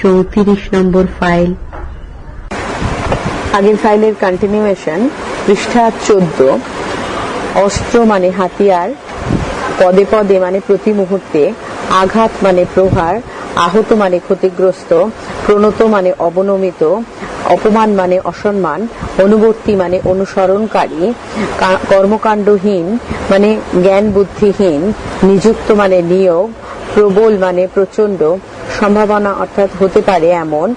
চৌত্রিশ নম্বর ফাইল। আগের ফাইলের কন্টিনিউয়েশন পৃষ্ঠা চোদ্দ, অস্ত্র মানে হাতিয়ার, পদে পদে মানে প্রতি মুহূর্তে, আঘাত মানে প্রহার, আহত মানে ক্ষতিগ্রস্ত, প্রণত মানে অবনমিত, অপমান মানে অসম্মান, অনুবর্তী মানে অনুসরণকারী কর্মকাণ্ডহীন মানে জ্ঞান বুদ্ধিহীন নিযুক্ত মানে নিয়োগ, প্রবল মানে প্রচণ্ড সম্ভাবনা অর্থাৎ হতে পারে এমন।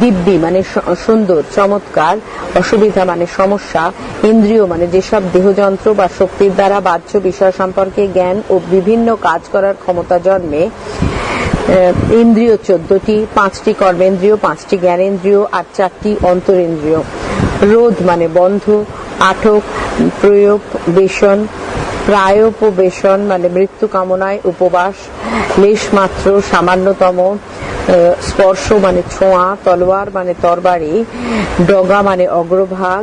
দিব্যি মানে সুন্দর, চমৎকার, অসুবিধা মানে সমস্যা, ইন্দ্রিয় মানে যেসব দেহযন্ত্র বা শক্তির দ্বারা বাহ্য বিষয় সম্পর্কে জ্ঞান ও বিভিন্ন কাজ করার ক্ষমতা জন্মে। ইন্দ্রিয় চোদ্দটি, পাঁচটি কর্মেন্দ্রিয়, পাঁচটি জ্ঞানেন্দ্রিয় আর চারটি অন্তরেন্দ্রিয়। রোধ মানে বন্ধ, আটক, প্রয়োগ বেশন প্রায়োপবেশন মানে মৃত্যু কামনায় উপবাস লেশ মাত্র সামান্যতম স্পর্শ মানে ছোঁয়া, তলোয়ার মানে তরবারি, ডগা মানে অগ্রভাগ,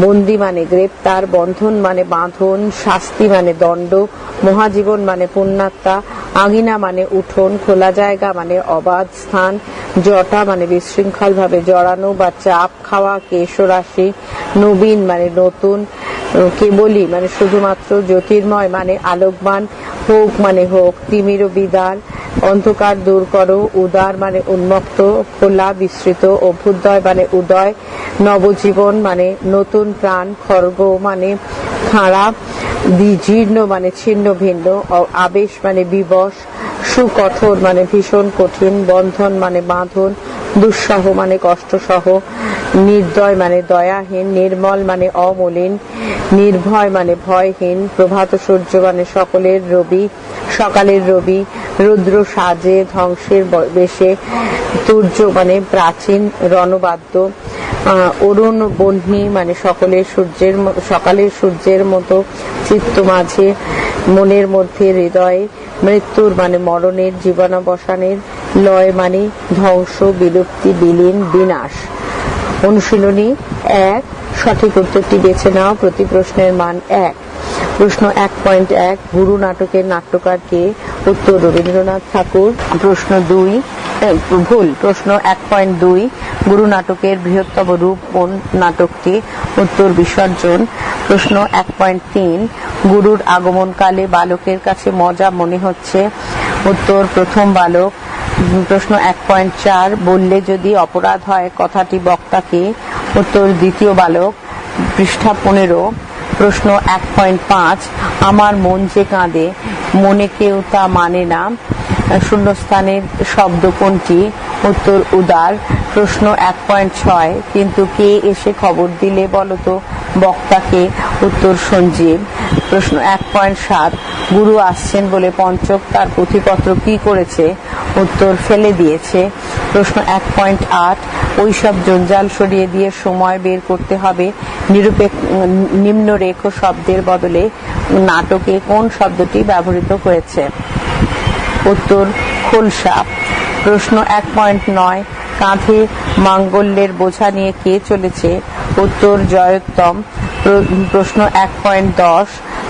বন্দি মানে গ্রেপ্তার, বন্ধন মানে বাঁধন, শাস্তি মানে দণ্ড, মহাজীবন মানে পুণ্যাত্মা, আঙিনা মানে উঠোন, খোলা জায়গা মানে অবাধ স্থান, জটা মানে বিশৃঙ্খল ভাবে জড়ানো বা চাপ খাওয়া, কেশরাশি, নবীন মানে নতুন কেবলই মানে শুধুমাত্র জ্যোতির্ময় মানে আলোকবান হোক মানে হোক, তিমির বিদার অন্ধকার দূর করো, উদার মানে উন্মুক্ত খোলা বিস্তৃত, অভ্যুদয় মানে উদয়, নবজীবন মানে নতুন প্রাণ, খর্গ মানে খাড়া জীর্ণ মানে ছিন্ন ভিন্ন আবেশ মানে বিবশ, সুকঠোর মানে ভীষণ কঠিন, বন্ধন মানে বাঁধন দুঃসহ মানে কষ্টসহ, নির্দয় মানে দয়াহীন, নির্মল মানে অমলিন, নির্ভয় মানে ভয়হীন, প্রভাত সূর্য মানে সকলের রবি, সকালের রবি, রুদ্র সাজে ধ্বংসের বেশে, তুর্য মানে প্রাচীন, রণবাদ্য অরুণ বহ্নি মানে সকলের সূর্যের সকালের সূর্যের মতো চিত্ত মাঝে, মনের মধ্যে হৃদয়ে, মৃত্যুর মানে মরণের, জীবনাবসানের লয় মানে ধ্বংস, বিলুপ্তি, বিলীন, বিনাশ। অনুশীলনী এক, সঠিক উত্তরটি বেছে নাও, প্রতি প্রশ্নের মান এক। প্রশ্ন এক পয়েন্ট এক, গুরু নাটকের নাট্যকার কে উত্তর রবীন্দ্রনাথ ঠাকুর। প্রশ্ন দুই ভুল, প্রশ্ন এক পয়েন্ট দুই, গুরু নাটকের বৃহত্তম রূপ কোন নাটকটি? উত্তর বিসর্জন। প্রশ্ন এক পয়েন্ট তিন, গুরুর আগমনকালে বালকের কাছে মজা মনে হচ্ছে। উত্তর প্রথম বালক প্রশ্ন এক পয়েন্ট চার, বললে যদি অপরাধ হয়, কথাটি বক্তাকে উত্তর দ্বিতীয় বালক, পৃষ্ঠা পনেরো। প্রশ্ন এক পয়েন্ট পাঁচ, আমার মন যে কাঁদে, মনে কেউ তা মানে না। শূন্যস্থানের শব্দ কোনটি? উত্তর উদার, প্রশ্ন এক পয়েন্ট ছয়। কিন্তু কে এসে খবর দিলে বলতো, বক্তাকে? উত্তর সঞ্জীব। প্রশ্ন এক পয়েন্ট সাত। গুরু আসছেন বলে পঞ্চক তার পুঁথিপত্র কি করেছে? উত্তর ফেলে দিয়েছে। প্রশ্ন এক পয়েন্ট আট। ওই সব জঞ্জাল সরিয়ে দিয়ে সময় বের করতে হবে। নিরপেক্ষ, নিম্নরেখ শব্দের বদলে নাটকে কোন শব্দটি ব্যবহৃত হয়েছে? উত্তর খোলসা। প্রশ্ন এক পয়েন্ট নয়, কাঁধে মাঙ্গল্যের বোঝা নিয়ে কে চলেছে? উত্তর জয়োত্তম। প্রশ্ন এক পয়েন্ট দশ,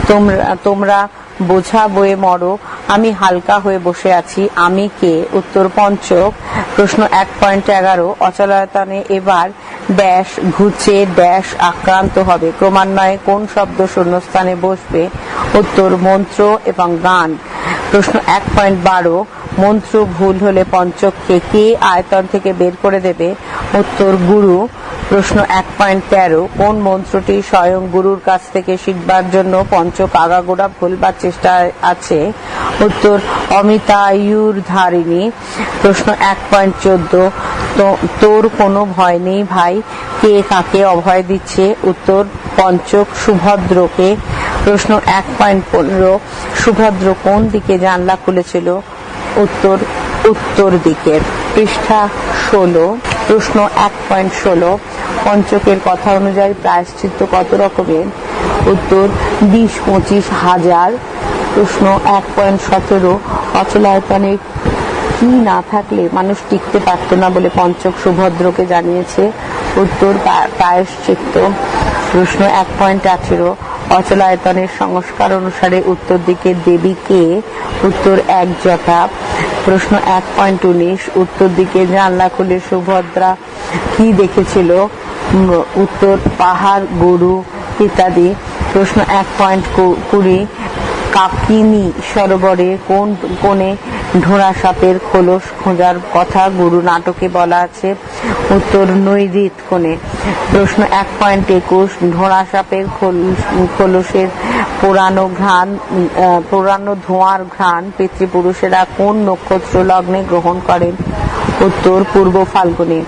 তোমরা তোমরা বোঝা বয়ে মরো, আমি হালকা হয়ে বসে আছি, আমি কে? উত্তর পঞ্চক। প্রশ্ন এক পয়েন্ট এগারো, অচলায়তনে এবার ড্যাশ ঘুচে ড্যাশ আক্রান্ত হবে। ক্রমান্বয়ে কোন শব্দ শূন্যস্থানে বসবে? উত্তর মন্ত্র এবং গান। প্রশ্ন এক পয়েন্ট বারো, মন্ত্র ভুল হলে পঞ্চককে কে আয়তন থেকে বের করে দেবে? উত্তর, গুরু। প্রশ্ন এক পয়েন্ট তেরো, কোন মন্ত্রটি স্বয়ং গুরুর কাছ থেকে শিখবার জন্য পঞ্চক আগাগোড়া ভুলবার চেষ্টা আছে? উত্তর অমিতায়ুর ধারিণী প্রশ্ন এক পয়েন্ট চোদ্দ তোর কোনো ভয় নেই ভাই? কে কাকে অভয় দিচ্ছে? উত্তর, পঞ্চক সুভদ্রকে। প্রশ্ন, এক পয়েন্ট পনেরো, সুভদ্র কোন দিকে জানলা খুলেছিল? উত্তর উত্তর দিকের পৃষ্ঠা ষোলো। প্রশ্ন, এক পয়েন্ট ষোলো। পঞ্চকের কথা অনুযায়ী প্রায়শ্চিত্ত কত রকমের? উত্তর, বিশ, পঁচিশ, হাজার। প্রশ্ন, এক পয়েন্ট সতেরো। অচলায়তনে কি না থাকলে মানুষ টিকতে পারতো না বলে পঞ্চক সুভদ্রকে জানিয়েছে উত্তর প্রায়শ্চিত্ত। প্রশ্ন, এক পয়েন্ট আঠেরো। অচলায়তনের সংস্কার অনুসারে উত্তর দিকে দেবীকে উত্তর এক জটা প্রশ্ন এক পয়েন্ট উনিশ। উত্তর দিকে জানলা খুলে সুভদ্রা কি দেখেছিল? উত্তর পাহাড়, গরু ইত্যাদি। প্রশ্ন এক পয়েন্ট কুড়ি কাকিনী সরোবরে কোন কোণে ঢোড়া সাপের খোলস খোঁজার কথা গুরু নাটকে বলা আছে। উত্তর নৈরিত কোণে। প্রশ্ন এক পয়েন্ট একুশ, ঢোড়া সাপের খোলস- খোলসের পুরানো ঘ্রাণ পুরানো ধোঁয়ার ঘ্রাণ পিতৃপুরুষেরা কোন নক্ষত্র লগ্নে গ্রহণ করেন? উত্তর পূর্ব ফাল্গুনে।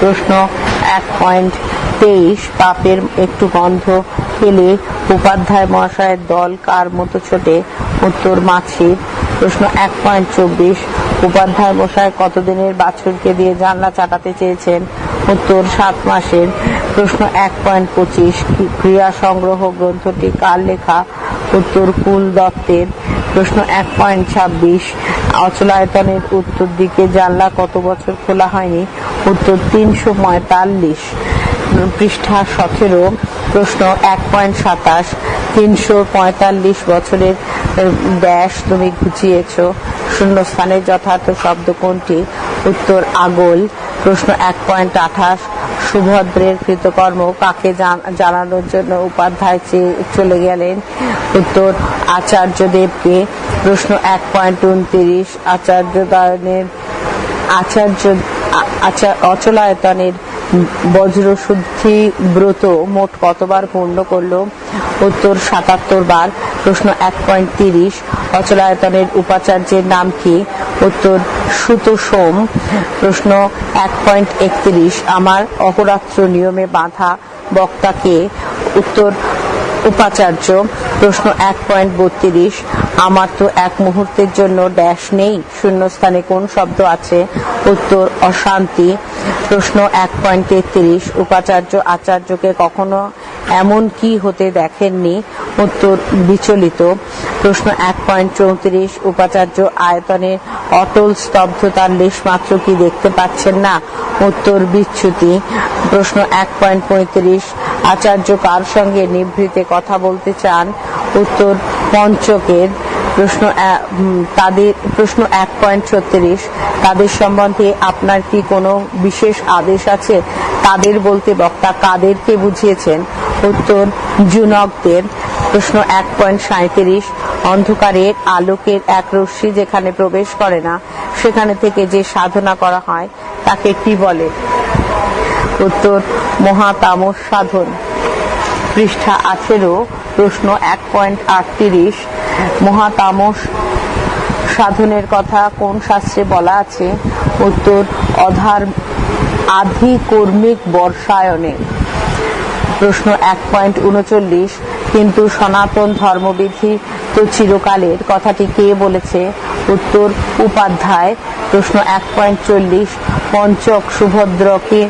প্রশ্ন এক পয়েন্ট তেইশ, পাপের একটু গন্ধ পেলে উপাধ্যায় মহাশয়ের দল কার মতো ছোটে? উত্তর মাছির প্রশ্ন এক পয়েন্ট চব্বিশ। উপাধ্যায় মশাই কতদিনের বাছুরকে দিয়ে জানলা চাটাতে চেয়েছেন? উত্তর সাত মাসের। প্রশ্ন এক পয়েন্ট পঁচিশ। ক্রিয়া সংগ্রহ গ্রন্থটি কার লেখা? উত্তর কুল দত্তের। প্রশ্ন এক পয়েন্ট ছাব্বিশ। অচলায়তনের উত্তর দিকে জানলা কত বছর খোলা হয়নি? উত্তর তিনশো পঁয়তাল্লিশ। পৃষ্ঠা সতেরো। প্রশ্ন এক পয়েন্ট সাতাশ, তিনশো পঁয়তাল্লিশ বছরের ব্যাস তুমি ঘুচিয়েছ। শূন্যস্থানের যথার্থ শব্দ কোনটি? উত্তর আগল। প্রশ্ন এক পয়েন্ট আঠাশ, সুভদ্রের কৃতকর্ম কাকে জান- জানানোর জন্য উপাধ্যায় চেয়ে চলে গেলেন? উত্তর আচার্য দেবকে। প্রশ্ন এক পয়েন্ট উনত্রিশ আচার্য আচার্য অচলায়তনের বজ্রশুদ্ধি ব্রত মোট কতবার পূর্ণ করল? উত্তর সাতাত্তর বার, প্রশ্ন এক পয়েন্ট তিরিশ। অচলায়তনের উপাচার্যের নাম কি? উত্তর সুত সোম প্রশ্ন এক পয়েন্ট একত্রিশ। আমার অহরাত্র নিয়মে বাঁধা বক্তাকে উত্তর উপাচার্য, প্রশ্ন এক পয়েন্ট বত্রিশ। আমার তো এক মুহূর্তের জন্য ড্যাশ নেই। শূন্যস্থানে কোন শব্দ আছে? উত্তর অশান্তি। প্রশ্ন এক পয়েন্ট তেত্রিশ। উপাচার্য আচার্যকে কখনো এমন কি হতে দেখেননি? উত্তর বিচলিত। প্রশ্ন এক পয়েন্ট চৌত্রিশ। উপাচার্য আয়তনের অটল স্তব্ধতার লেশ মাত্র কি দেখতে পাচ্ছেন না? উত্তর বিচ্যুতি। প্রশ্ন এক পয়েন্ট পঁয়ত্রিশ। আচার্য কার সঙ্গে নিভৃতে কথা বলতে চান? উত্তর পঞ্চকের। প্রশ্ন তাদের, প্রশ্ন এক পয়েন্ট ছত্রিশ। তাদের সম্বন্ধে আপনার কি কোনো বিশেষ আদেশ আছে? তাদের বলতে বক্তা কাদেরকে বুঝিয়েছেন? উত্তর, জুনকদের। প্রশ্ন এক পয়েন্ট সাঁত্রিশ অন্ধকারের আলোকের এক রশ্মি যেখানে প্রবেশ করে না, সেখানে থেকে যে সাধনা করা হয়, তাকে কি বলে? উত্তর, মহাতামস সাধন। পৃষ্ঠা আঠেরো, প্রশ্ন এক পয়েন্ট আটত্রিশ। মহাতামস সাধনের কথা কোন শাস্ত্রে বলা আছে? উত্তর, অধার আধিকর্মিক বর্ষায়নে। প্রশ্ন এক পয়েন্ট উনচল্লিশ। কিন্তু সনাতন ধর্মবিধি তো চিরকালের। কথাটি কে বলেছে? উত্তর, উপাধ্যায়। প্রশ্ন এক পয়েন্ট চল্লিশ। পঞ্চক সুভদ্রকে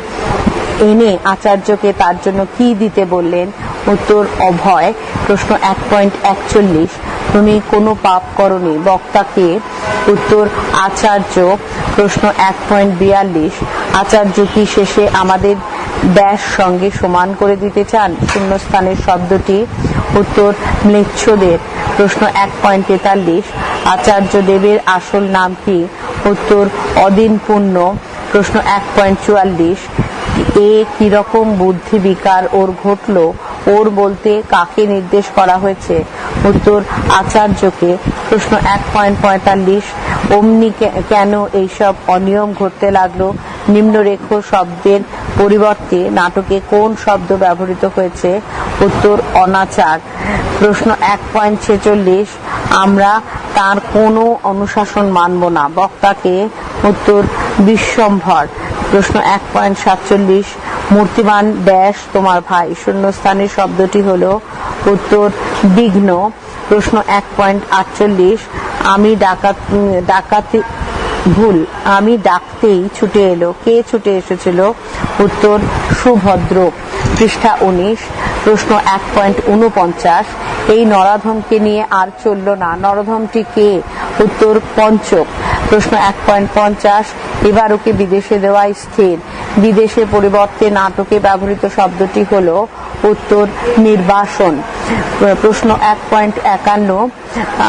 এনে আচার্যকে তার জন্য কি দিতে বললেন? উত্তর অভয়, প্রশ্ন এক পয়েন্ট একচল্লিশ। তুমি কোনো পাপ করনি, বক্তাকে। উত্তর আচার্য, প্রশ্ন এক পয়েন্ট বিয়াল্লিশ। আচার্য কি শেষে আমাদের ব্যাস সঙ্গে সমান করে দিতে চান? শূন্যস্থানের শব্দটি। উত্তর ম্লেচ্ছদের, প্রশ্ন এক পয়েন্ট তেতাল্লিশ। আচার্য দেবের আসল নাম কি? উত্তর অদিন পূর্ণ প্রশ্ন এক পয়েন্ট চুয়াল্লিশ। এ কীরকম বুদ্ধি বিকার ওর ঘটলো? ওর বলতে কাকে নির্দেশ করা হয়েছে? উত্তর, আচার্যকে। প্রশ্ন এক পয়েন্ট পঁয়তাল্লিশ। অমনি কেন এইসব অনিয়ম ঘটতে লাগল? নিম্নরেখ শব্দের পরিবর্তে নাটকে কোন শব্দ ব্যবহৃত হয়েছে? উত্তর, অনাচার। প্রশ্ন এক পয়েন্ট ছেচল্লিশ। আমরা তার কোনো অনুশাসন মানব না। বক্তাকে উত্তর, বিশ্বম্ভর। প্রশ্ন এক পয়েন্ট সাতচল্লিশ। মূর্তিমান ড্যাশ তোমার ভাই। শূন্যস্থানের শব্দটি হলো উত্তর বিঘ্ন, প্রশ্ন এক পয়েন্ট আটচল্লিশ। আমি ডাকাত, ডাকাতি, ভুল। আমি ডাকতেই ছুটে এলো। কে ছুটে এসেছিল? উত্তর সুভদ্র। পৃষ্ঠা উনিশ, প্রশ্ন এক পয়েন্ট উনপঞ্চাশ। এই নরাধমকে নিয়ে আর চলল না। নরধমটি কে? উত্তর পঞ্চক। প্রশ্ন এক পয়েন্ট পঞ্চাশ। এবার ওকে বিদেশে দেওয়া স্থির? বিদেশে পরিবর্তে নাটকে ব্যবহৃত শব্দটি হল উত্তর নির্বাসন। প্রশ্ন এক পয়েন্ট একান্ন,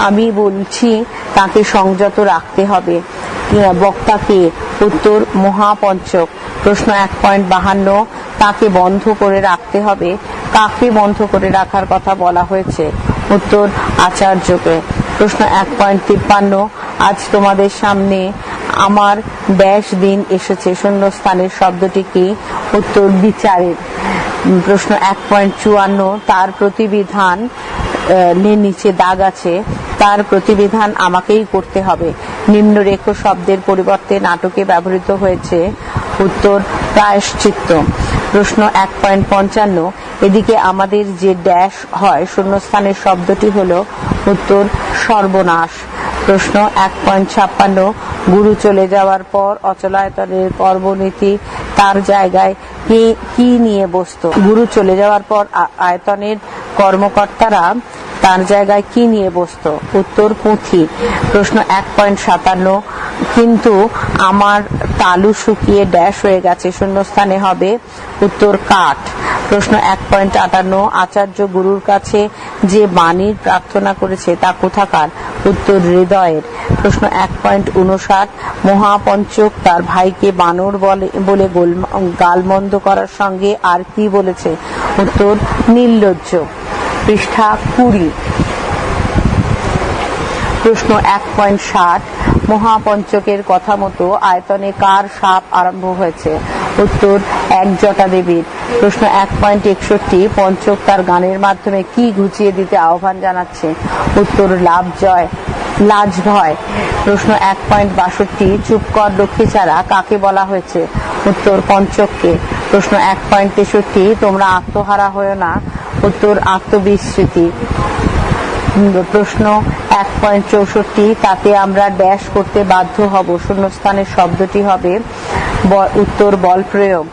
আমি বলছি তাকে সংযত রাখতে হবে। বক্তাকে উত্তর মহাপঞ্চক। প্রশ্ন এক পয়েন্ট বাহান্ন, তাকে বন্ধ করে রাখতে হবে। কাকে বন্ধ করে রাখার কথা বলা হয়েছে? উত্তর আচার্যকে। প্রশ্ন এক পয়েন্ট তিপ্পান্ন, আজ তোমাদের সামনে আমার ড্যাশ দিন এসেছে। শূন্যস্থানের শব্দটি কি? উত্তর, বিচারের। প্রশ্ন এক পয়েন্ট চুয়ান্ন। তার প্রতিবিধান নিচে দাগ আছে। তার প্রতিবিধান আমাকেই করতে হবে। নিম্নরেখ শব্দের পরিবর্তে নাটকে ব্যবহৃত হয়েছে উত্তর প্রায়শ্চিত্ত। প্রশ্ন এক পয়েন্ট পঞ্চান্ন। এদিকে আমাদের যে ড্যাশ হয়, শূন্যস্থানের শব্দটি হল উত্তর সর্বনাশ। প্রশ্ন, এক পয়েন্ট ছাপ্পান্ন। গুরু চলে যাওয়ার পর অচলায়তনের কর্মনীতি তার জায়গায় কে, কি নিয়ে বসত? গুরু চলে যাওয়ার পর আয়তনের কর্মকর্তারা তার জায়গায় কি নিয়ে বসত? উত্তর পুঁথি। প্রশ্ন, এক পয়েন্ট সাতান্ন। কিন্তু আমার তালু শুকিয়ে ড্যাশ হয়ে গেছে, শূন্যস্থানে হবে উত্তর কাঠ। প্রশ্ন এক পয়েন্ট আটান্ন, আচার্য গুরুর কাছে যে বাণীর প্রার্থনা করেছে তা কোথাকার? উত্তর হৃদয়ের। প্রশ্ন এক পয়েন্ট উনষাট, মহাপঞ্চক তার ভাইকে বানর বলে বলে গোল- গালমন্দ করার সঙ্গে আর কি বলেছে? উত্তর, নির্লজ্জ। পৃষ্ঠা কুড়ি। প্রশ্ন এক পয়েন্ট ষাট মহাপঞ্চকের কথা মতো আয়তনে কার সাপ আরম্ভ হয়েছে? উত্তর, এক জটা দেবীর। প্রশ্ন এক পয়েন্ট একষট্টি, পঞ্চক তার গানের মাধ্যমে কি ঘুচিয়ে দিতে আহ্বান জানাচ্ছে? উত্তর, লাভ জয়, লাজ ভয়। প্রশ্ন এক পয়েন্ট বাষট্টি, চুপ কর লক্ষ্মী ছাড়া কাকে বলা হয়েছে? উত্তর, পঞ্চককে। প্রশ্ন এক পয়েন্ট তেষট্টি, তোমরা আত্মহারা হয়েও না। উত্তর, আত্মবিস্মৃতি। প্রশ্ন এক পয়েন্ট চৌষট্টি, তাতে আমরা ড্যাশ করতে বাধ্য হব। শূন্যস্থানের শব্দটি হবে উত্তর বল প্রয়োগ।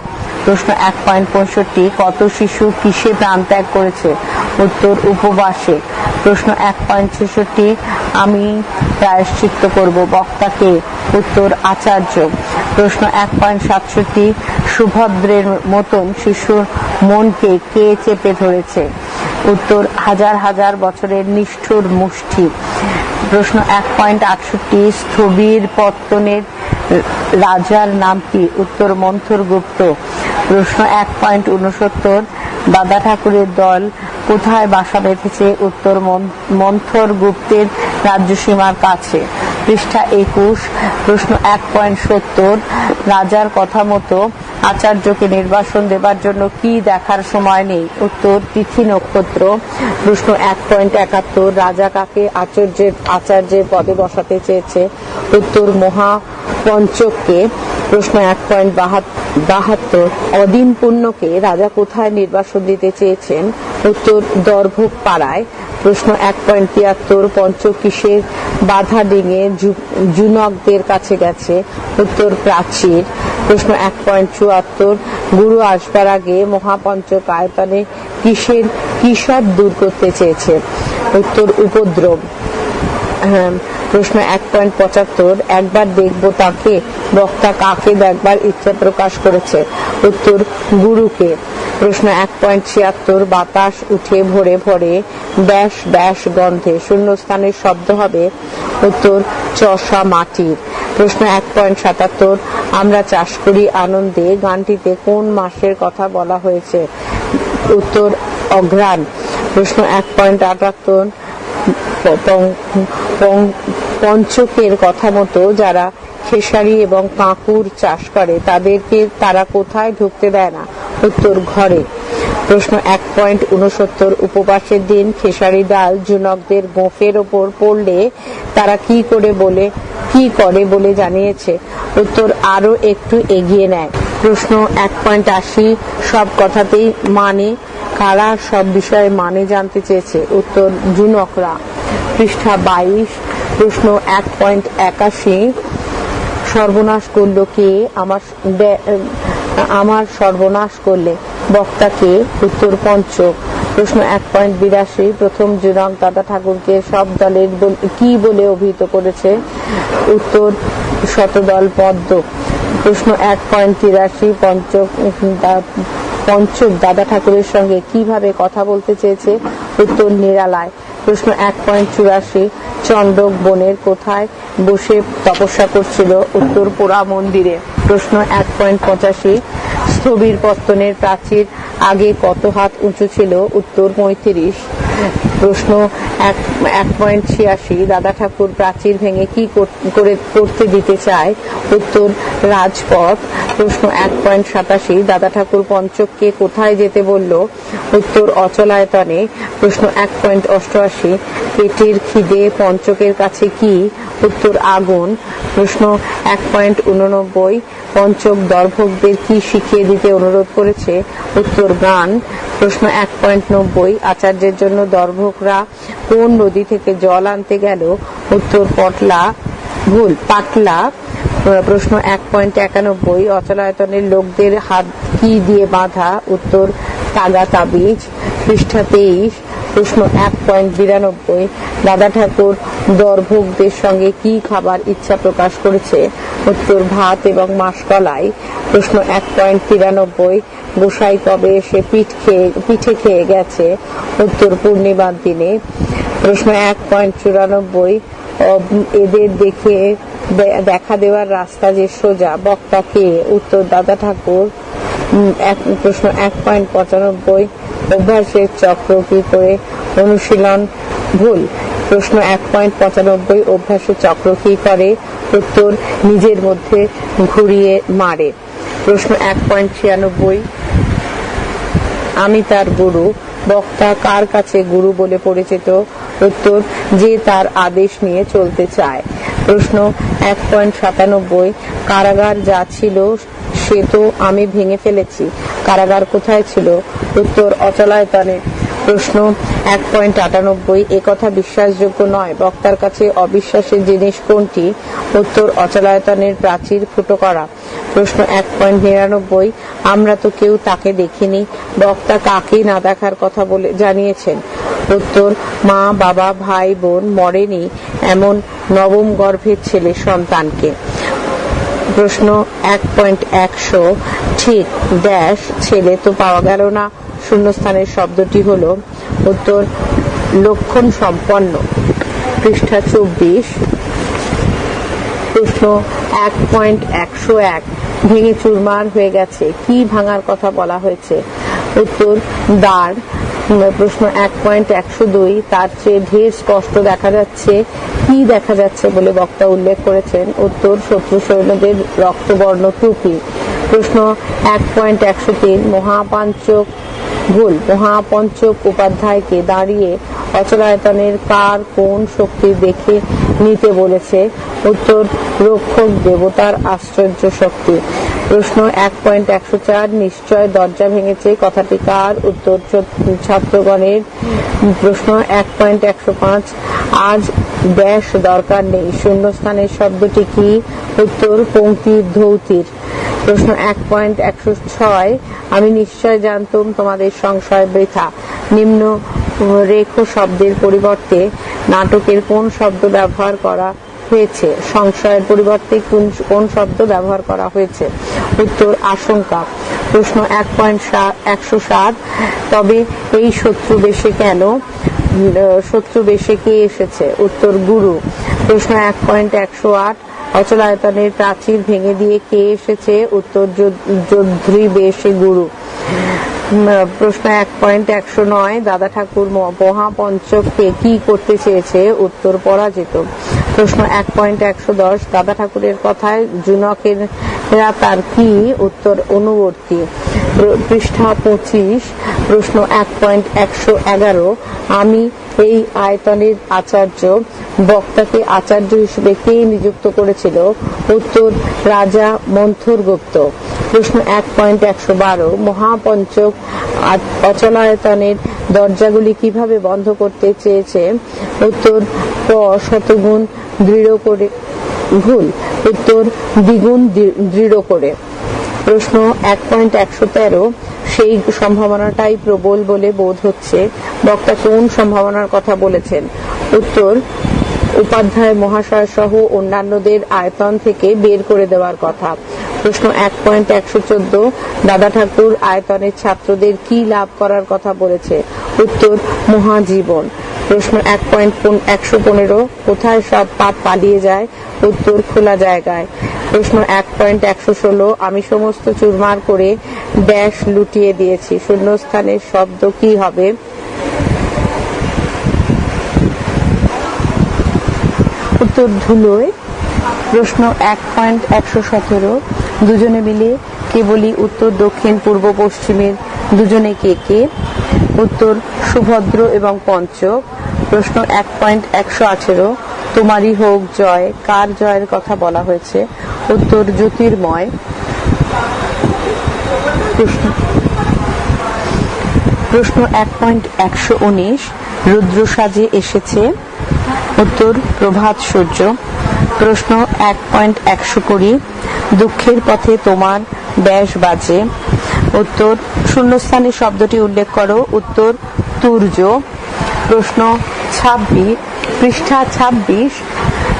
প্রশ্ন এক পয়েন্ট পঁয়ষট্টি, কত শিশু কিসে প্রাণ ত্যাগ করেছে? উত্তর উপবাসে। প্রশ্ন এক পয়েন্ট ছেষট্টি, আমি প্রায়শ্চিত্ত করব। বক্তাকে উত্তর আচার্য। প্রশ্ন এক পয়েন্ট সাতষট্টি, সুভদ্রের মতন শিশুর মনকে কে চেপে ধরেছে? উত্তর হাজার হাজার বছরের নিষ্ঠুর মুষ্টি। প্রশ্ন এক পয়েন্ট আটষট্টি, স্থবির পত্তনের রাজার নাম কি? উত্তর মন্থর গুপ্ত। প্রশ্ন এক পয়েন্ট উনসত্তর দাদা ঠাকুরের দল কোথায় বাসা বেঁধেছে? উত্তর মন- মন্থর গুপ্তের রাজ্যসীমার কাছে। পৃষ্ঠা একুশ, প্রশ্ন এক পয়েন্ট সত্তর, রাজার কথা মতো আচার্যকে নির্বাসন দেবার জন্য কি দেখার সময় নেই? উত্তর, তিথি নক্ষত্র, প্রশ্ন এক পয়েন্ট একাত্তর। রাজা কাকে আচার্যের আচার্যের পদে বসাতে চেয়েছে? উত্তর মহা পঞ্চককে প্রশ্ন এক পয়েন্ট বাহাত্তর। অদিন পুণ্যকে রাজা কোথায় নির্বাসন দিতে চেয়েছেন? উত্তর, দর্ভক পাড়ায়। প্রশ্ন এক পয়েন্ট তিয়াত্তর পঞ্চ কিসের বাধা ডিঙে জুনকদের কাছে গেছে উত্তর প্রাচীর। প্রশ্ন এক পয়েন্ট চুয়াত্তর, গুরু আসবার আগে মহাপঞ্চক আয়তনে কিসের, কিসব দূর করতে চেয়েছে? উত্তর উপদ্রব। প্রশ্ন এক পয়েন্ট পঁচাত্তর, একবার দেখব তাকে, বক্তা কাকে দেখবার ইচ্ছা প্রকাশ করেছে? উত্তর, গুরুকে। প্রশ্ন এক পয়েন্ট ছিয়াত্তর, বাতাস উঠে ভরে ভরে ড্যাশ ড্যাশ গন্ধে, শূন্যস্থানের শব্দ হবে। উত্তর, চষা মাটির প্রশ্ন এক পয়েন্ট সাতাত্তর, আমরা চাষ করি আনন্দে, গানটিতে কোন মাসের কথা বলা হয়েছে? উত্তর, অঘ্রাণ। প্রশ্ন এক পয়েন্ট আটাত্তর পঞ্চকের কথা মতো যারা খেসারি এবং কাঁকুর চাষ করে, তাদেরকে তারা কোথায় ঢুকতে দেয় না? উত্তর, ঘরে। প্রশ্ন এক পয়েন্ট উনসত্তর উপবাসের দিন খেসারি ডাল জুনকদের গোফের ওপর পড়লে তারা কি করে বলে, কি করে বলে জানিয়েছে? উত্তর আরও একটু এগিয়ে নেয়। প্রশ্ন এক পয়েন্ট আশি। সব কথাতেই মানে কারা সব বিষয়ে মানে জানতে চেয়েছে? উত্তর, জুনকরা। পৃষ্ঠা বাইশ, প্রশ্ন এক পয়েন্ট একাশি। সর্বনাশ করল কে? আমার আমার সর্বনাশ করলে। বক্তাকে উত্তর পঞ্চক। প্রশ্ন এক পয়েন্ট বিরাশি। প্রথম জুনক দাদা ঠাকুরকে সব দলের কি বলে অভিহিত করেছে? উত্তর, শতদল পদ্ম। প্রশ্ন এক পয়েন্ট তিরাশি। পঞ্চক পঞ্চক দাদা ঠাকুরের সঙ্গে কীভাবে কথা বলতে চেয়েছে? উত্তর নিরালায়। প্রশ্ন এক পয়েন্ট চুরাশি। চন্ডক বনের কোথায় বসে তপস্যা করছিল উত্তর পোড়া মন্দিরে? প্রশ্ন এক পয়েন্ট পঁচাশি। স্থবির পত্তনের প্রাচীর আগে কত হাত উঁচু ছিল? উত্তর পঁয়ত্রিশ। প্রশ্ন এক এক পয়েন্ট ছিয়াশি। দাদা ঠাকুর প্রাচীর ভেঙে কি করে করতে দিতে চায়? উত্তর, রাজপথ। প্রশ্ন এক পয়েন্ট সাতাশি। দাদা ঠাকুর পঞ্চককে কোথায় যেতে বলল? উত্তর, অচলায়তনে। প্রশ্ন এক পয়েন্ট অষ্টআশি। পেটের খিদে পঞ্চকের কাছে কি? উত্তর, আগুন। প্রশ্ন এক পয়েন্ট উননব্বই পঞ্চক দর্ভকদের কি শিখিয়ে দিতে অনুরোধ করেছে উত্তর গান। প্রশ্ন এক পয়েন্ট নব্বই। আচার্যের জন্য দর্ভকরা কোন নদী থেকে জল আনতে গেল? উত্তর পটলা, ভুল, পাটলা। প্রশ্ন এক পয়েন্ট একানব্বই। অচলায়তনের লোকদের হাত কি দিয়ে বাঁধা? উত্তর তাগা তাবিজ পৃষ্ঠা তেইশ। প্রশ্ন এক পয়েন্ট বিরানব্বই। দাদা ঠাকুর দর্ভকদের সঙ্গে কি খাবার ইচ্ছা প্রকাশ করেছে? উত্তর, ভাত এবং মাসকলাই। প্রশ্ন এক পয়েন্ট তিরানব্বই। গোসাই কবে এসে পিঠ খেয়ে, পিঠে খেয়ে গেছে? উত্তর, পূর্ণিমার দিনে। প্রশ্ন এক পয়েন্ট চুরানব্বই। এদের দেখে দেখা দেওয়ার রাস্তা যে সোজা, বক্তা কে? উত্তর, দাদা ঠাকুর। এক প্রশ্ন, এক পয়েন্ট পঁচানব্বই, অভ্যাসের চক্র কি করে অনুশীলন? ভুল। প্রশ্ন, এক পয়েন্ট পঁচানব্বই, অভ্যাসের চক্র কি করে? উত্তর, নিজের মধ্যে ঘুরিয়ে মারে। প্রশ্ন, এক পয়েন্ট ছিয়ানব্বই, আমি তার গুরু। বক্তা, কার কাছে গুরু বলে পরিচিত? উত্তর, যে তার আদেশ নিয়ে চলতে চায়। প্রশ্ন, এক পয়েন্ট সাতানব্বই, কারাগার যা ছিল সে তো আমি ভেঙে ফেলেছি। কারাগার কোথায় ছিল? উত্তর অচলায়তনে। প্রশ্ন এক পয়েন্ট আটানব্বই। একথা বিশ্বাসযোগ্য নয়। বক্তার কাছে অবিশ্বাসের জিনিস কোনটি? উত্তর অচলায়তনের প্রাচীর ফুটো করা। প্রশ্ন এক পয়েন্ট নিরানব্বই। আমরা তো কেউ তাকে দেখিনি। বক্তা কাকে না দেখার কথা বলে জানিয়েছেন। উত্তর, মা, বাবা, ভাই, বোন মরেনি এমন নবম গর্ভের ছেলে সন্তানকে। প্রশ্ন এক পয়েন্ট একশো, ঠিক ড্যাশ ছেলে তো পাওয়া গেল না। শূন্যস্থানের শব্দটি হলো উত্তর লক্ষণ সম্পন্ন। পৃষ্ঠা চব্বিশ। প্রশ্ন এক পয়েন্ট একশো এক, ভেঙে চুরমার হয়ে গেছে। কি ভাঙার কথা বলা হয়েছে? উত্তর দ্বার প্রশ্ন এক পয়েন্ট একশো দুই। তার চেয়ে ঢের স্পষ্ট দেখা যাচ্ছে কি দেখা যাচ্ছে বলে বক্তা উল্লেখ করেছেন। উত্তর, শত্রু সৈন্যদের রক্তবর্ণ টুপি। প্রশ্ন এক পয়েন্ট একশো তিন। মহাপাঞ্চক ভুল। মহাপঞ্চক উপাধ্যায়কে দাঁড়িয়ে অচলায়তনের কার কোন শক্তি দেখে নিতে বলেছে? উত্তর, রক্ষক দেবতার আশ্চর্য শক্তি। প্রশ্ন এক পয়েন্ট একশো চার, নিশ্চয় দরজা ভেঙেছে, কথাটি কার? উত্তর ছাত্রগণের। প্রশ্ন এক পয়েন্ট একশো পাঁচ, আজ ব্যাস দরকার নেই, শূন্যস্থানের শব্দটি কি? উত্তর পঙ্ক্তির ধৌতির। প্রশ্ন এক পয়েন্ট একশো ছয়, আমি নিশ্চয় জানতুম তোমাদের সংশয় বৃথা। নিম্ন রেখ শব্দের পরিবর্তে নাটকের কোন শব্দ ব্যবহার করা হয়েছে। সংশয়ের পরিবর্তে কোন শব্দ ব্যবহার করা হয়েছে? উত্তর, আশঙ্কা। প্রশ্ন এক পয়েন্ট একশো সাত। তবে এই শত্রু বেশে কেন? শত্রু বেশে কে এসেছে? উত্তর, গুরু। প্রশ্ন এক পয়েন্ট একশো আট। অচলায়তনের প্রাচীর ভেঙে দিয়ে কে এসেছে? উত্তর যোদ্ধ্রী বেশে গুরু। প্রশ্ন এক পয়েন্ট একশো নয়। দাদা ঠাকুর মহাপঞ্চককে কি করতে চেয়েছে? উত্তর পরাজিত। প্রশ্ন এক পয়েন্ট একশো দশ। দাদা ঠাকুরের কথায় জুনকের তার কি উত্তর অনুবর্তী? পৃষ্ঠা পঁচিশ। প্রশ্ন এক পয়েন্ট একশো এগারো। আমি এই আয়তনের আচার্য। বক্তাকে আচার্য হিসেবে কে নিযুক্ত করেছিল? উত্তর, রাজা মন্থর গুপ্ত। প্রশ্ন এক পয়েন্ট একশো বারো। মহাপঞ্চক অচলায়তনের দরজাগুলি কীভাবে বন্ধ করতে চেয়েছে? উত্তর, ক শতগুণ দৃঢ় করে ভুল। উত্তর, দ্বিগুণ দৃঢ় করে। প্রশ্ন এক পয়েন্ট একশো তেরো। সেই সম্ভাবনাটাই প্রবল বলে বোধ হচ্ছে। বক্তা কোন সম্ভাবনার কথা বলেছেন? উত্তর উপাধ্যায় মহাশয় সহ অন্যান্যদের আয়তন থেকে বের করে দেওয়ার কথা। প্রশ্ন এক পয়েন্ট একশো চোদ্দ। দাদা ঠাকুর আয়তনের ছাত্রদের কি লাভ করার কথা বলেছে? উত্তর, মহাজীবন। প্রশ্ন এক পয়েন্ট একশো পনেরো। কোথায় সব পাপ পালিয়ে যায়? উত্তর, খোলা জায়গায়। প্রশ্ন এক পয়েন্ট একশো ষোলো। আমি সমস্ত চুরমার করে ড্যাশ লুটিয়ে দিয়েছি। শূন্যস্থানের শব্দ কি হবে? উত্তর ধুলোয় প্রশ্ন এক পয়েন্ট একশো সতেরো। দুজনে মিলে কেবলই উত্তর, দক্ষিণ, পূর্ব, পশ্চিমের দুজনে কে কে? উত্তর, সুভদ্র এবং পঞ্চক। প্রশ্ন এক পয়েন্ট একশো আঠেরো। তোমারই হোক জয়, কার জয়ের কথা বলা হয়েছে? উত্তর, জ্যোতির্ময়। প্রশ্ন প্রশ্ন এক পয়েন্ট একশো উনিশ। রুদ্র সাজে এসেছে। উত্তর, প্রভাত সূর্য। প্রশ্ন এক পয়েন্ট একশো কুড়ি। দুঃখের পথে তোমার ব্যাস বাজে। উত্তর শূন্যস্থানে শব্দটি উল্লেখ করো। উত্তর, তুর্য। প্রশ্ন ছাব্বিশ, পৃষ্ঠা ছাব্বিশ।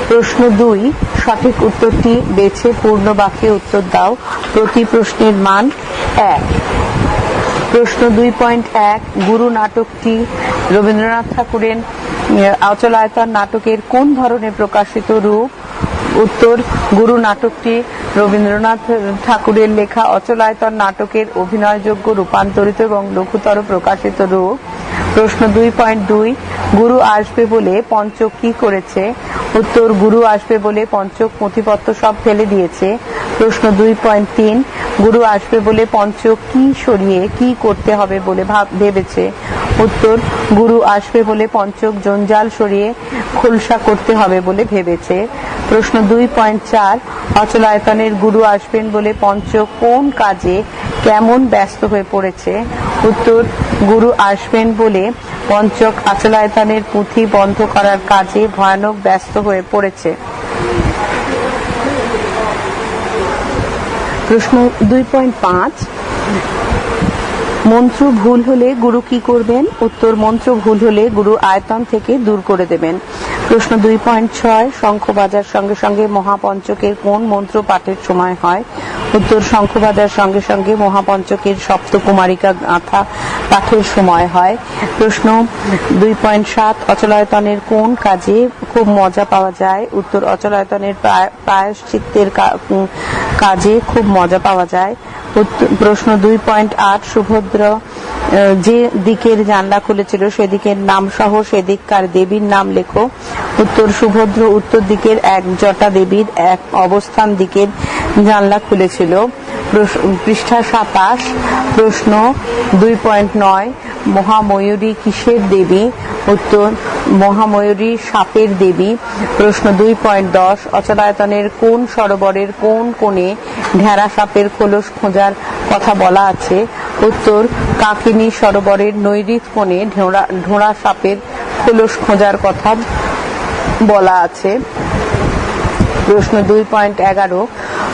প্রশ্ন দুই, সঠিক উত্তরটি বেছে পূর্ণ বাক্যে উত্তর দাও। প্রতি প্রশ্নের মান এক। প্রশ্ন দুই পয়েন্ট এক, গুরু নাটকটি রবীন্দ্রনাথ ঠাকুরের অচলায়তন নাটকের কোন ধরনের প্রকাশিত রূপ? উত্তর, গুরু নাটকটি রবীন্দ্রনাথ ঠাকুরের লেখা অচলায়তন নাটকের অভিনয়যোগ্য রূপান্তরিত এবং লঘুতর প্রকাশিত রূপ। প্রশ্ন দুই পয়েন্ট দুই, গুরু আসবে বলে পঞ্চক কি করেছে? উত্তর, গুরু আসবে বলে পঞ্চক নথিপত্র সব ফেলে দিয়েছে। প্রশ্ন দুই পয়েন্ট তিন। গুরু আসবে বলে পঞ্চ কি সরিয়ে কি করতে হবে বলে ভাব ভেবেছে? উত্তর, গুরু আসবে বলে পঞ্চক জঞ্জাল সরিয়ে খোলসা করতে হবে বলে ভেবেছে। প্রশ্ন দুই পয়েন্ট চার। অচলায়তনের গুরু আসবেন বলে পঞ্চ কোন কাজে কেমন ব্যস্ত হয়ে পড়েছে? উত্তর, গুরু আসবেন বলে পঞ্চক আচলায়তনের পুঁথি বন্ধ করার কাজে ভয়ানক ব্যস্ত হয়ে পড়েছে। প্রশ্ন দুই পয়েন্ট পাঁচ মন্ত্র ভুল হলে গুরু কি করবেন? উত্তর, মন্ত্র ভুল হলে গুরু আয়তন থেকে দূর করে দেবেন। প্রশ্ন দুই পয়েন্ট ছয় শঙ্খ বাজার সঙ্গে সঙ্গে মহাপঞ্চকের কোন মন্ত্র পাঠের সময় হয়? উত্তর শঙ্খ বাজার সঙ্গে সঙ্গে মহাপঞ্চকের সপ্তকুমারিকা গাঁথা পাঠের সময় হয়। প্রশ্ন দুই পয়েন্ট সাত, অচলায়তনের কোন কাজে খুব মজা পাওয়া যায়? উত্তর, অচলায়তনের প্রায়- প্রায়শ্চিত্তের কাজে খুব মজা পাওয়া যায়। প্রশ্ন দুই পয়েন্ট আট, সুভদ্র যে দিকের জানলা খুলেছিল সেদিকের নাম সহ সেদিককার দেবীর নাম লেখো। উত্তর সুভদ্র, উত্তর দিকের এক জটা দেবীর এক অবস্থান দিকের জানলা খুলেছিল। পৃষ্ঠা সাতাশ, প্রশ্ন দুই পয়েন্ট নয় মহাময়ূরী কিসের দেবী? উত্তর, মহাময়ূরী সাপের দেবী। প্রশ্ন দুই পয়েন্ট দশ, অচলায়তনের কোন সরোবরের কোন কোণে ঢেঁড়া সাপের খোলস খোঁজার কথা বলা আছে? উত্তর, কাকিনী সরোবরের নৈরিত কোণে ঢোড়া সাপের খোলস খোঁজার কথা বলা আছে। প্রশ্ন দুই পয়েন্ট এগারো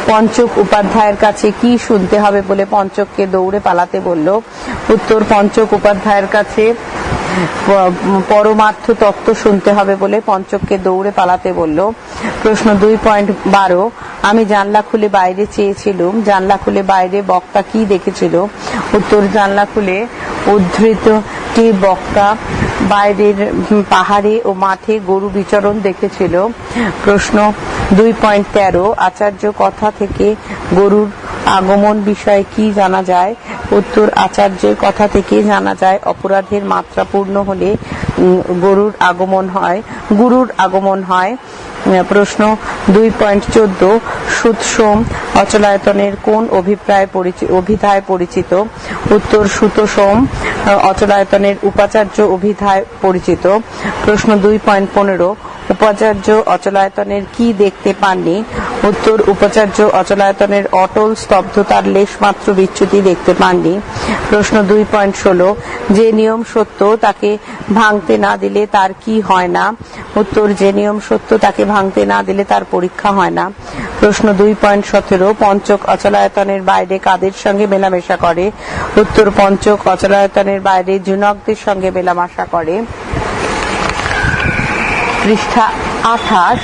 পঞ্চক উপাধ্যায়ের কাছে কি শুনতে হবে বলে পঞ্চককে দৌড়ে পালাতে বলল? উত্তর, পঞ্চক উপাধ্যায়ের কাছে পরমার্থ তত্ত্ব শুনতে হবে বলে পঞ্চককে দৌড়ে পালাতে বলল। প্রশ্ন দুই পয়েন্ট বারো, আমি জানলা খুলে বাইরে চেয়েছিলুম। জানলা খুলে বাইরে বক্তা কি দেখেছিল? উত্তর, জানলা খুলে উদ্ধৃতটি বক্তা বাইরের পাহাড়ে ও মাঠে গরু বিচরণ দেখেছিল। প্রশ্ন দুই পয়েন্ট তেরো, আচার্য কথা থেকে গরুর আগমন বিষয়ে কি জানা যায়? উত্তর, আচার্যের কথা থেকে জানা যায়, অপরাধের মাত্রা পূর্ণ হলে গরুর আগমন হয়, গুরুর আগমন হয়। প্রশ্ন দুই পয়েন্ট চোদ্দ, সুৎসোম অচলায়তনের কোন অভিপ্রায় অভিধায় পরিচিত? উত্তর, সুতসোম অচলায়তনের উপাচার্য অভিধায় পরিচিত। প্রশ্ন দুই পয়েন্ট পনেরো উপাচার্য অচলায়তনের কি দেখতে পাননি? উত্তর, উপাচার্য অচলায়তনের অটল স্তব্ধতার লেশমাত্র বিচ্যুতি দেখতে পাননি। প্রশ্ন দুই পয়েন্ট ষোলো, যে নিয়ম সত্য তাকে ভাঙতে না দিলে তার কি হয় না? উত্তর, যে নিয়ম সত্য তাকে ভাঙতে না দিলে তার পরীক্ষা হয় না। প্রশ্ন দুই পয়েন্ট সতেরো, পঞ্চক অচলায়তনের বাইরে কাদের সঙ্গে মেলামেশা করে? উত্তর, পঞ্চক অচলায়তনের বাইরে জুনকদের সঙ্গে মেলামেশা করে। পৃষ্ঠা আঠাশ,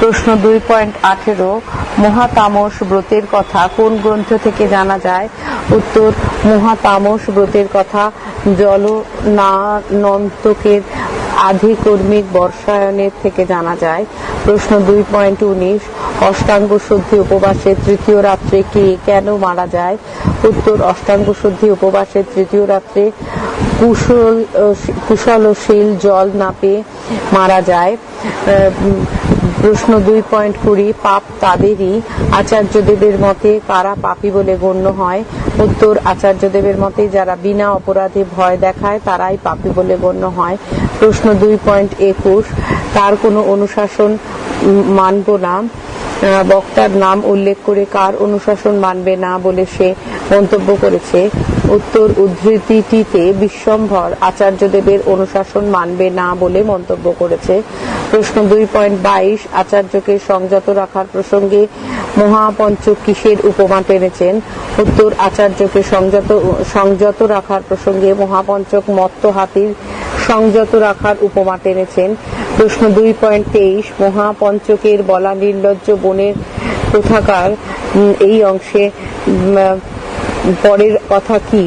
প্রশ্ন দুই পয়েন্ট আঠেরো, মহাতামস ব্রতের কথা, কোন গ্রন্থ থেকে জানা যায়? উত্তর, মহাতামস ব্রতের কথা, জলনানন্তকের আধিকর্মিক বর্ষায়নের থেকে জানা যায়। প্রশ্ন দুই পয়েন্ট উনিশ, অষ্টাঙ্গ শুদ্ধি উপবাসের তৃতীয় রাত্রে কে কেন মারা যায়? উত্তর, অষ্টাঙ্গ শুদ্ধি উপবাসের তৃতীয় রাত্রে কুশল কুশল ও শীল জল না পেয়ে মারা যায়। প্রশ্ন দুই পয়েন্ট কুড়ি, পাপ তাদেরই? আচার্যদেবের মতে কারা পাপী বলে গণ্য হয়? উত্তর, আচার্যদেবের মতে যারা বিনা অপরাধে ভয় দেখায়, তারাই পাপী বলে গণ্য হয়। প্রশ্ন দুই পয়েন্ট একুশ, তার কোনো অনুশাসন মানব না। বক্তার নাম উল্লেখ করে কার অনুশাসন মানবে না বলে সে মন্তব্য করেছে। উত্তর উদ্ধৃতিটিতে বিশ্বম্ভর আচার্যদেবের অনুশাসন মানবে না বলে মন্তব্য করেছে। প্রশ্ন দুই পয়েন্ট বাইশ, আচার্যকে সংযত রাখার প্রসঙ্গে মহাপঞ্চক কিসের উপমা টেনেছেন? উত্তর, আচার্যকে সংযত সংযত রাখার প্রসঙ্গে মহাপঞ্চক মত্ত হাতির সংযত রাখার উপমা টেনেছেন। প্রশ্ন দুই পয়েন্ট তেইশ, মহাপঞ্চকের বলা নির্লজ্জ বনের কোথাকার এই অংশে পরের কথা কি?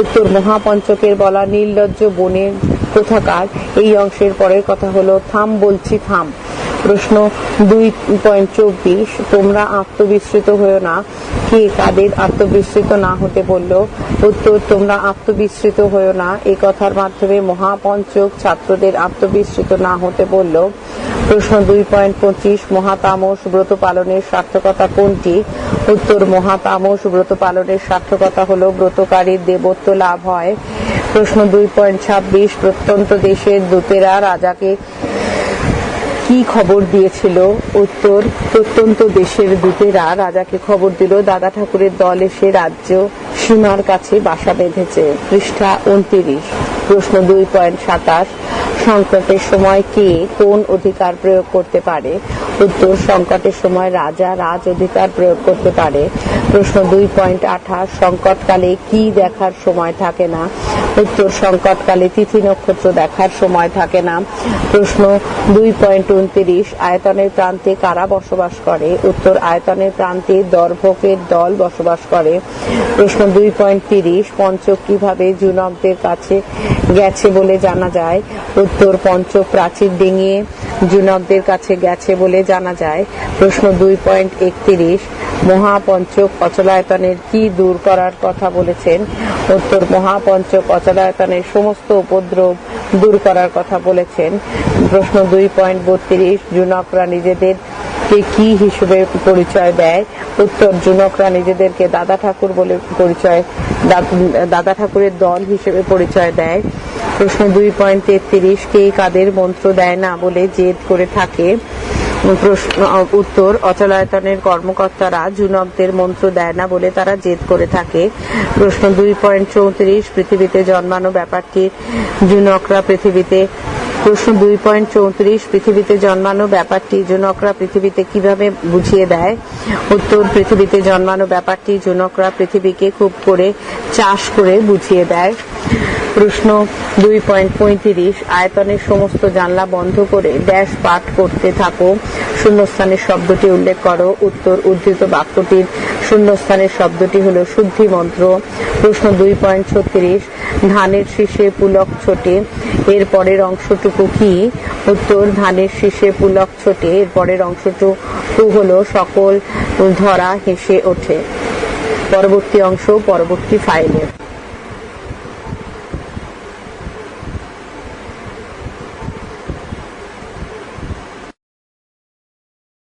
উত্তর, মহাপঞ্চকের বলা নির্লজ্জ বনের কোথাকার, এই অংশের পরের কথা হলো, থাম বলছি থাম। প্রশ্ন দুই পয়েন্ট চব্বিশ, তোমরা আত্মবিস্মৃত হয়েও না কে কাদের আত্মবিস্মৃত না হতে বলল। উত্তর, তোমরা আত্মবিস্মৃত হয়েও না এই কথার মাধ্যমে মহাপঞ্চক ছাত্রদের আত্মবিস্মৃত না হতে বলল। প্রশ্ন দুই পয়েন্ট পঁচিশ, মহাতামস ব্রত পালনের সার্থকতা কোনটি? উত্তর, মহাতামস ব্রত পালনের সার্থকতা হলো ব্রতকারীর দেবত্ব লাভ হয়। প্রশ্ন দুই পয়েন্ট ছাব্বিশ, প্রত্যন্ত দেশের দূতেরা রাজাকে কি খবর দিয়েছিল? উত্তর, প্রত্যন্ত দেশের দূতেরা রাজাকে খবর দিল, দাদা ঠাকুরের দল এসে রাজ্য সীমার কাছে বাসা বেঁধেছে। পৃষ্ঠা উনত্রিশ। প্রশ্ন দুই পয়েন্ট সাতাশ। সংকটের সময় কে কোন অধিকার প্রয়োগ করতে পারে? উত্তর, সংকটের সময় রাজা রাজ অধিকার প্রয়োগ করতে পারে। প্রশ্ন দুই পয়েন্ট আঠাশ, সংকটকালে কি দেখার সময় থাকে না? উত্তর, সংকটকালে তিথি নক্ষত্র দেখার সময় থাকে না। প্রশ্ন দুই পয়েন্ট উনত্রিশ, আয়তনের প্রান্তে কারা বসবাস করে? উত্তর, আয়তনের প্রান্তে দর্ভকের দল বসবাস করে। প্রশ্ন দুই পয়েন্ট তিরিশ, পঞ্চক কীভাবে জুনকদের কাছে গেছে বলে জানা যায়। উত্তর পঞ্চ প্রাচীর ডিঙিয়ে জুনকদের কাছে গেছে বলে জানা যায়। প্রশ্ন দুই পয়েন্ট একত্রিশ, মহাপঞ্চক অচলায়তনের কি দূর করার কথা বলেছেন? উত্তর, মহাপঞ্চক অচলায়তনের সমস্ত উপদ্রব দূর করার কথা বলেছেন। প্রশ্ন দুই পয়েন্ট বত্রিশ জুনকরা নিজেদের কে হিসেবে পরিচয় দেয়? উত্তর জুনকরা নিজেদেরকে দাদা ঠাকুর বলে পরিচয় দাদা ঠাকুরের দল হিসেবে পরিচয় দেয়। প্রশ্ন দুই পয়েন্ট তেত্রিশ, কে কাদের মন্ত্র দেয় না বলে জেদ করে থাকে? প্রশ্ন, উত্তর, অচলায়তনের কর্মকর্তারা জুনকদের মন্ত্র দেয় না বলে তারা জেদ করে থাকে। প্রশ্ন দুই পয়েন্ট চৌত্রিশ, পৃথিবীতে জন্মানো ব্যাপারটি জুনকরা পৃথিবীতে প্রশ্ন দুই পয়েন্ট চৌত্রিশ, পৃথিবীতে জন্মানো ব্যাপারটি জুনকরা পৃথিবীতে কীভাবে বুঝিয়ে দেয়? উত্তর, পৃথিবীতে জন্মানো ব্যাপারটি জুনকরা পৃথিবীকে খুব করে চাষ করে বুঝিয়ে দেয়। প্রশ্ন দুই পয়েন্ট পঁয়ত্রিশ, আয়তনের সমস্ত জানলা বন্ধ করে ড্যাশ পাঠ করতে থাকো। শূন্যস্থানের শব্দটি উল্লেখ করো। উত্তর, উদ্ধৃত বাক্যটির শূন্যস্থানের শব্দটি হলো শুদ্ধি মন্ত্র। প্রশ্ন দুই পয়েন্ট ছত্রিশ। ধানের শীষে পুলক ছোটে, এর পরের অংশটুকু কি? উত্তর, ধানের শীষে পুলক ছোটে, এর পরের অংশটুকু হলো সকল ধরা হেসে ওঠে। পরবর্তী অংশ, পরবর্তী ফাইলে